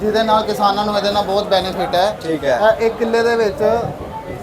ਜਿਹਦੇ ਨਾਲ ਕਿਸਾਨਾਂ ਨੂੰ ਇਹਦੇ ਨਾਲ ਬਹੁਤ ਬੈਨੀਫਿਟ ਹੈ। ਠੀਕ ਹੈ। ਇਹ ਇੱਕ ਕਿੱਲੇ ਦੇ ਵਿੱਚ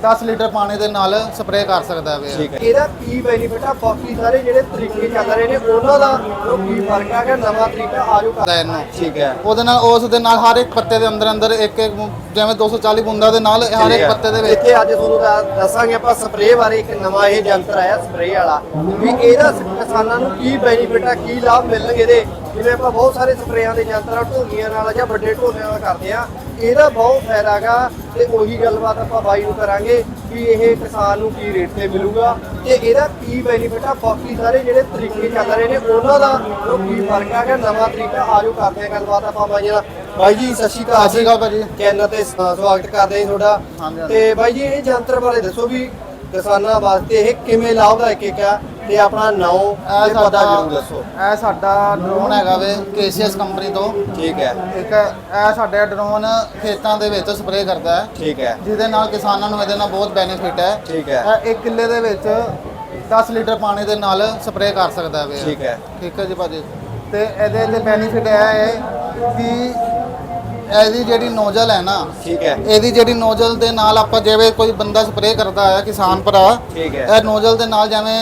10 ਲੀਟਰ ਪਾਣੀ ਦੇ ਨਾਲ ਸਪਰੇਅ ਕਰ ਸਕਦਾ ਹੈ ਠੀਕ ਹੈ। ਇਹਦਾ ਕੀ ਬੈਨੀਫਿਟ ਆ? ਬਾਕੀ ਸਾਰੇ ਜਿਹੜੇ ਤਰੀਕੇ ਚੱਲ ਰਹੇ ਨੇ ਉਹਨਾਂ ਦਾ ਉਹ ਕੀ ਫ਼ਰਕ ਆ? ਕਿ ਨਵਾਂ ਤਰੀਕਾ ਆਜੋ ਦਾ ਇਹਨੂੰ। ਠੀਕ ਹੈ। ਉਹਦੇ ਨਾਲ ਉਸ ਦੇ ਨਾਲ ਹਰ ਇੱਕ ਪੱਤੇ ਦੇ ਅੰਦਰ ਅੰਦਰ ਇੱਕ ਇੱਕ ਜਿਵੇਂ 240 ਬੂੰਦਾਂ ਦੇ ਨਾਲ ਹਰ ਇੱਕ। ਪੱਤੇ ਦੇ ਵਿੱਚ। ਇੱਥੇ ਅੱਜ ਤੁਹਾਨੂੰ ਦੱਸ- ਦੱਸਾਂਗੇ ਆਪਾਂ ਸਪਰੇਅ ਬਾਰੇ ਇੱਕ ਨਵਾਂ ਇਹ ਯੰਤਰ ਆਇਆ ਸਪਰੇਅ ਵਾਲਾ। ਵੀ ਇਹਦਾ ਕਿਸਾਨਾਂ ਨੂੰ ਕੀ ਬੈਨੀਫਿਟ ਆ ਕੀ ਲਾਭ ਮਿਲਣਗੇ ਇਹਦੇ? ਜਿਵੇਂ ਆਪਾਂ ਬਹੁਤ ਸਾਰੇ ਸਪਰੇਆਂ ਦੇ ਯੰਤਰ ਆ ਢੋਲੀਆਂ ਨਾਲ ਜਾਂ ਵੱਡੇ ਢੋਲਿਆਂ ਨਾਲ ਕਰਦੇ ਆ ਇਹਦਾ ਬਹੁਤ ਫਾਇਦਾ ਹੈਗਾ ਤੇ ਉਹੀ ਗੱਲਬਾਤ ਆਪਾਂ ਬਾਈ ਨੂੰ ਕਰਾਂਗੇ ਵੀ ਇਹ ਕਿਸਾਨ ਨੂੰ ਕੀ ਰੇਟ ਤੇ ਮਿਲੂਗਾ ਤੇ ਇਹਦਾ ਕੀ ਬੈਨੀਫਿਟ ਆ ਬਾਕੀ ਸਾਰੇ ਜਿਹੜੇ ਤਰੀਕੇ ਚੱਲ ਰਹੇ ਨੇ ਉਹਨਾਂ ਦਾ ਉਹ ਕੀ ਫ਼ਰਕ ਆ ਕਿ ਨਵਾਂ ਤਰੀਕਾ ਆਜੋ ਕਰਦੇ ਆ ਗੱਲਬਾਤ ਆਪਾਂ ਬਾਈ ਨਾਲ। ਬਾਈ ਜੀ ਸਤਿ ਸ਼੍ਰੀ ਅਕਾਲ ਸਤਿ ਸ਼੍ਰੀ ਅਕਾਲ ਭਾਜੀ। ਚੈਨਲ ਤੇ ਸਵਾਗਤ ਕਰਦੇ ਹਾਂ ਤੁਹਾਡਾ। ਤੇ ਬਾਈ ਜੀ ਇਹ ਯੰਤਰ ਬਾਰੇ ਦੱਸੋ ਵੀ ਕਿਸਾਨਾਂ ਵਾਸਤੇ ਇਹ ਕਿਵੇਂ ਲਾਭਦਾਇਕ ਹੈ ਤੇ ਆਪਣਾ ਨਾਮ ਇਹ ਪਤਾ ਸਾਡਾ ਜ਼ਰੂਰ ਦੱਸੋ। ਇਹ ਸਾਡਾ ਡਰੋਨ ਹੈਗਾ ਵੇ ਕੇਸੀਐਸ ਕੰਪਨੀ ਤੋਂ। ਠੀਕ ਹੈ। ਇੱਕ ਇਹ ਸਾਡੇ ਡਰੋਨ ਖੇਤਾਂ ਦੇ ਵਿੱਚ ਸਪਰੇਅ ਕਰਦਾ ਹੈ। ਠੀਕ ਹੈ। ਜਿਹਦੇ ਨਾਲ ਕਿਸਾਨਾਂ ਨੂੰ ਇਹਦੇ ਨਾਲ ਬਹੁਤ ਬੈਨੀਫਿਟ ਹੈ। ਠੀਕ ਹੈ। ਇਹ ਇੱਕ ਕਿੱਲੇ ਦੇ ਵਿੱਚ 10 ਲੀਟਰ ਪਾਣੀ ਦੇ ਨਾਲ ਸਪਰੇਅ ਕਰ ਸਕਦਾ ਹੈ ਠੀਕ ਹੈ। ਠੀਕ ਹੈ ਜੀ ਭਾਜੀ। ਤੇ ਇਹਦੇ ਤੇ ਬੈਨੀਫਿਟ ਇਹ ਹੈ ਕਿ ਇਹਦੀ ਜਿਹੜੀ ਨੋਜ਼ਲ ਹੈ ਨਾ ਠੀਕ ਹੈ। ਇਹਦੀ ਜਿਹੜੀ ਨੋਜ਼ਲ ਦੇ ਨਾਲ ਆਪਾਂ ਜਿਵੇਂ ਕੋਈ ਬੰਦਾ ਸਪਰੇਅ ਕਰਦਾ ਹੈ ਕਿਸਾਨ ਭਰਾ ਠੀਕ ਹੈ। ਇਹ ਨੋਜ਼ਲ ਦੇ ਨਾਲ ਜਿਵੇਂ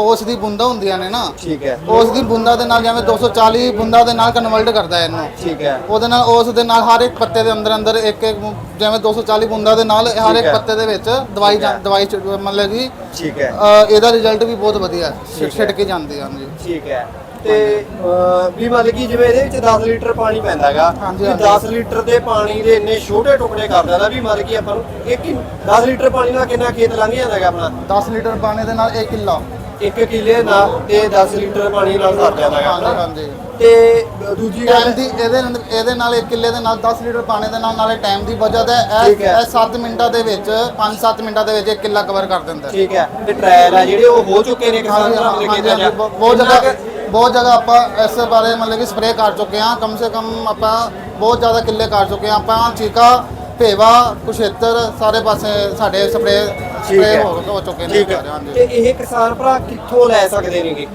ਉਸ ਦੀ ਬੂੰਦਾਂ ਹੁੰਦੀਆਂ ਨੇ ਨਾ ਠੀਕ ਹੈ। ਉਸ ਦੀ ਬੂੰਦਾਂ ਦੇ ਨਾਲ ਜਿਵੇਂ 240 ਬੂੰਦਾਂ ਦੇ ਨਾਲ ਕਨਵਰਟ ਕਰਦਾ ਇਹਨੂੰ। ਠੀਕ ਹੈ। ਉਹਦੇ ਨਾਲ ਉਸ ਦੇ ਨਾਲ ਹਰ ਇੱਕ ਪੱਤੇ ਦੇ ਅੰਦਰ ਅੰਦਰ ਇੱਕ ਇੱਕ ਜਿਵੇਂ 240 ਬੂੰਦਾਂ ਦੇ ਨਾਲ ਹਰ ਇੱਕ। ਪੱਤੇ ਦੇ ਵਿੱਚ ਦਵਾਈ ਦਵਾਈ ਮਤਲਬ ਕਿ ਠੀਕ ਹੈ। ਇਹਦਾ ਰਿਜ਼ਲਟ ਵੀ ਬਹੁਤ ਵਧੀਆ ਹੈ। ਠੀਕ ਹੈ। ਛਿੜਕ ਕੇ ਜਾਂਦੀ ਹਨ ਜੀ। ਠੀਕ ਹੈ। ਤੇ ਅਹ, ਵੀ ਮਤਲਬ ਕਿ ਜਿਵੇਂ ਇਹਦੇ ਵਿੱਚ 10 ਲੀਟਰ ਪਾਣੀ ਪੈਂਦਾਗਾ ਹਾਂਜੀ, ਵੀ ਹਾਂਜੀ। 10 ਲੀਟਰ ਦੇ ਪਾਣੀ ਦੇ ਇੰਨੇ ਛੋਟੇ ਟੁਕੜੇ ਕਰ ਦਿੰਦਾ ਵੀ ਮਤਲਬ ਕਿ ਆਪਾਂ ਨੂੰ ਇੱਕ ਹੀ 10 ਲੀਟਰ ਪਾਣੀ ਨਾਲ ਕਿੰਨਾ ਖੇਤ ਲੰਘ ਜਾਂਦਾ ਹੈਗਾ ਆਪਣਾ? 10 ਲੀਟਰ ਪਾਣੀ ਦੇ ਨਾਲ 1 ਕਿੱਲਾ। ਇੱਕ ਕਿੱਲੇ ਨਾਲ ਤੇ 10 ਲੀਟਰ ਪਾਣੀ ਨਾਲ ਸਰ ਜਾਂਦਾ ਹਾਂਜੀ ਆਪਣਾ ਹਾਂਜੀ ਤੇ ਦੂਜੀ ਗੱਲ ਦੀ ਇਹਦੇ ਨਾਲ ਇਹਦੇ ਨਾਲ 1 ਕਿੱਲੇ ਦੇ ਨਾਲ 10 ਲੀਟਰ ਪਾਣੀ ਦੇ ਨਾਲ ਨਾਲੇ ਟਾਈਮ ਦੀ ਬਚਤ ਹੈ। ਠੀਕ ਇਹ ਹੈ। ਇਹ 7 ਮਿੰਟਾਂ ਦੇ ਵਿੱਚ 5-7 ਮਿੰਟਾਂ ਦੇ ਵਿੱਚ 1 ਕਿੱਲਾ ਕਵਰ ਕਰ ਦਿੰਦਾ ਹੈ। ਠੀਕ ਹੈ। ਤੇ ਟ੍ਰਾਇਲ ਆ ਜਿਹੜੇ ਉਹ ਹੋ ਚੁੱਕੇ ਨੇ ਕਿਸਾਨ ਹਾਂਜੀ, ਭਰਾਵਾਂ ਦੇ ਹਾਂਜੀ, ਹਾਂਜੀ, ਬਹੁਤ ਬਹੁਤ ਜਗ੍ਹਾ ਬਹੁਤ ਜਗ੍ਹਾ ਆਪਾਂ ਇਸ ਬਾਰੇ ਮਤਲਬ ਕਿ ਸਪਰੇਅ ਕਰ ਚੁੱਕੇ ਹਾਂ। ਕਮ ਸੇ ਕਮ ਆਪਾਂ ਬਹੁਤ ਜ਼ਿਆਦਾ ਕਿੱਲੇ ਕਰ ਚੁੱਕੇ ਹਾਂ। ਆਪਾਂ ਚੀਕਾ ਭੇਵਾ ਕੁਸ਼ੇਤਰ ਸਾਰੇ ਪਾਸੇ ਸਾਡੇ ਸਪਰੇਅ ਠੀਕ ਹੈ। ਸਪਰੇਅ ਹੋ ਹੋ ਚੁੱਕੇ ਨੇ ਠੀਕ ਹੈ ਸਾਰੇ, ਹਾਂਜੀ ਤੇ ਇਹ ਕਿਸਾਨ ਭਰਾ ਕਿੱਥੋਂ ਲੈ ਸਕਦੇ ਨੇਗੇ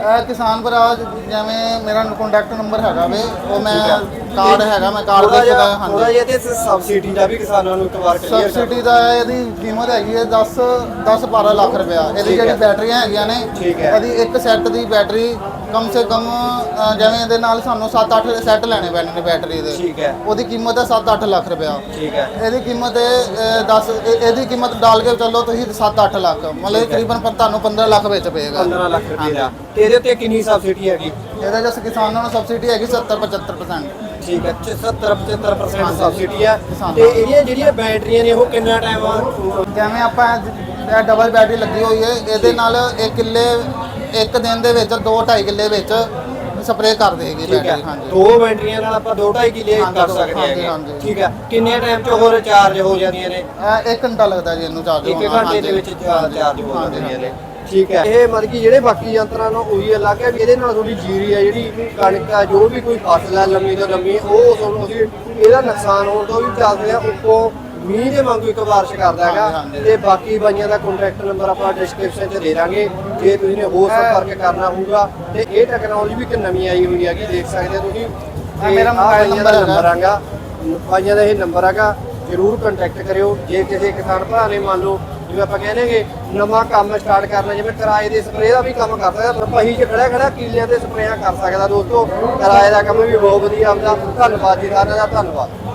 ਇਹ ਕਿਸਾਨ ਭਰਾ ਜਿਵੇਂ ਮੇਰਾ ਕੰਟੈਕਟ ਨੰਬਰ ਹੈਗਾ ਵੇ ਉਹ ਮੈਂ ਠੀਕ ਹੈ। ਕਾਰਡ ਹੈਗਾ ਮੈਂ ਕਾਰਡ ਥੋੜਾ ਦੇ ਜਿਹਾ ਸਕਦਾ ਥੋੜਾ ਹਾਂਜੀ ਜਿਹਾ ਤੇ ਸਬਸਿਡੀ ਦਾ ਵੀ ਕਿਸਾਨਾਂ ਨੂੰ ਇੱਕ ਵਾਰ ਕਲੀਅਰ ਸਬਸਿਡੀ ਦਾ ਇਹਦੀ ਕੀਮਤ ਹੈਗੀ ਹੈ 10 10 12 ਲੱਖ ਰੁਪਇਆ ਇਹਦੀ ਠੀਕ ਜਿਹੜੀ ਹੈ। ਬੈਟਰੀਆਂ ਹੈਗੀਆਂ ਨੇ ਠੀਕ ਹੈ। ਇਹਦੀ ਇੱਕ ਸੈੱਟ ਦੀ ਬੈਟਰੀ ਕਮ ਸੇ ਕਮ ਅ, ਜਿਵੇਂ ਇਹਦੇ ਨਾਲ ਸਾਨੂੰ 7-8 ਸੈੱਟ ਲੈਣੇ ਪੈਣੇ ਨੇ ਬੈਟਰੀ ਦੇ। ਠੀਕ ਹੈ। ਉਹਦੀ ਕੀਮਤ ਹੈ 7-8 ਲੱਖ ਰੁਪਇਆ। ਠੀਕ ਹੈ। ਇਹਦੀ ਕੀਮਤ ਹੈ 10 ਇਹਦੀ ਕੀਮਤ ਡਾਲ ਕੇ ਚੱਲੋ ਤੁਸੀਂ 7-8 ਲੱਖ। ਮਤਲਬ। ਤਕਰੀਬਨ ਪਰ ਤੁਹਾਨੂੰ 15 ਲੱਖ ਵਿੱਚ ਪਏਗਾ। 15 ਲੱਖ ਰੁਪਏ ਦਾ। ਤੇ ਇਹਦੇ ਉੱਤੇ ਕਿੰਨੀ ਸਬਸਿਡੀ ਹੈਗੀ? ਇਹਦੇ ਜਿਸ ਕਿਸਾਨਾਂ ਨੂੰ ਸਬਸਿਡੀ ਹੈਗੀ 70-75% ਠੀਕ ਹੈ। 70 75% ਹਾਂਜੀ। ਸਬਸਿਡੀ ਹੈ ਤੇ ਇਹਦੀਆਂ ਜਿਹੜੀਆਂ ਬੈਟਰੀਆਂ ਨੇ ਉਹ ਕਿੰਨਾ ਟਾਈਮ ਜਿਵੇਂ ਆਪਾਂ ਇਹ ਡਬਲ ਬੈਟਰੀ ਲੱਗੀ ਹੋਈ ਹੈ ਇਹਦੇ ਨਾਲ ਇੱਕ ਕਿੱਲੇ ਇੱਕ ਦਿਨ ਦੇ ਵਿੱਚ 2-2.5 ਕਿੱਲੇ ਵਿੱਚ ਸਪਰੇਅ ਕਰ ਦੇਗੀ ਠੀਕ ਹੈ। ਬੈਟਰੀ ਹਾਂਜੀ। ਦੋ ਬੈਟਰੀਆਂ ਨਾਲ ਆਪਾਂ 2.5 ਕਿਲੇ ਹਾਂਜੀ, ਕਰ ਸਕਦੇ ਹਾਂਜੀ, ਹਾਂਜੀ। ਠੀਕ ਹੈ। ਕਿੰਨੇ ਟਾਈਮ 'ਚ ਹੋਰ ਚਾਰਜ ਹੋ ਜਾਂਦੀਆਂ ਨੇ? ਇਹ 1 ਘੰਟਾ ਲੱਗਦਾ ਜੀ ਇਹਨੂੰ ਚਾਰਜ ਇੱਕ ਘੰਟੇ ਦੇ ਵਿੱਚ ਚਾਰ- ਚਾਰਜ ਹੋ ਜਾਂਦੀਆਂ ਨੇ। ਠੀਕ ਹੈ। ਇਹ ਮਤਲਬ ਕਿ ਜਿਹੜੇ ਬਾਕੀ ਯੰਤਰਾਂ ਨਾਲ ਉਹੀ ਅਲੱਗ ਹੈ ਵੀ ਇਹਦੇ ਨਾਲ ਥੋੜੀ ਜੀਰੀ ਹੈ ਜਿਹੜੀ ਕਣਕ ਆ ਜੋ ਵੀ ਕੋਈ ਫਸਲ ਹੈ ਲੰਮੀ ਤੋਂ ਲੰਮੀ ਉਹ ਤੁਹਾਨੂੰ ਅਸੀਂ ਇਹਦਾ ਨੁਕਸਾਨ ਹੋਣ ਤੋਂ ਵੀ ਬਚਾਉਂਦੇ ਆ ਉੱਪਰੋਂ ਮੀਂਹ ਦੇ ਵਾਂਗੂ ਇੱਕ ਬਾਰਿਸ਼ ਕਰਦਾ ਹੈਗਾ। ਤੇ ਬਾਕੀ ਬਾਈਆਂ ਦਾ ਕੰਟੈਕਟ ਨੰਬਰ ਆਪਾਂ ਡਿਸਕ੍ਰਿਪਸ਼ਨ 'ਚ ਦੇ ਦਾਂਗੇ। ਜੇ ਤੁਸੀਂ ਨੇ ਹੋਰ ਸੰਪਰਕ ਕਰਨਾ ਹੋਊਗਾ ਤੇ ਇਹ ਟੈਕਨੋਲੋਜੀ ਵੀ ਇੱਕ ਨਵੀਂ ਆਈ ਹੋਈ ਹੈਗੀ ਦੇਖ ਸਕਦੇ ਹੋ ਤੁਸੀਂ। ਮੇਰਾ ਦਾ number ਹੈਗਾ। ਬਾਈਆਂ ਦਾ ਇਹ ਨੰਬਰ ਹੈਗਾ ਜਰੂਰ ਕੰਟੈਕਟ ਕਰਿਓ। ਜੇ ਕਿਸੇ ਕਿਸਾਨ ਭਰਾ ਨੇ ਮੰਨ ਲਓ ਜਿਵੇਂ ਆਪਾਂ ਕਹਿੰਦੇਗੇ ਨਵਾਂ ਕੰਮ ਸਟਾਰਟ ਕਰਨਾ ਜਿਵੇਂ ਕਿਰਾਏ ਦੇ ਸਪਰੇਅ ਦਾ ਵੀ ਕੰਮ ਕਰ ਸਕਦਾ ਪਹੀ ਚ ਖੜਾ ਖੜਾ ਕੀਲਿਆਂ ਤੇ ਸਪਰੇਆਂ ਕਰ ਸਕਦਾ ਦੋਸਤੋ। ਕਿਰਾਏ ਦਾ ਕੰਮ ਵੀ ਬਹੁਤ ਵਧੀਆ ਆਉਂਦਾ ਧੰਨਵਾਦ ਜੀ ਸਾਰਿਆਂ ਦਾ ਧੰਨਵਾਦ।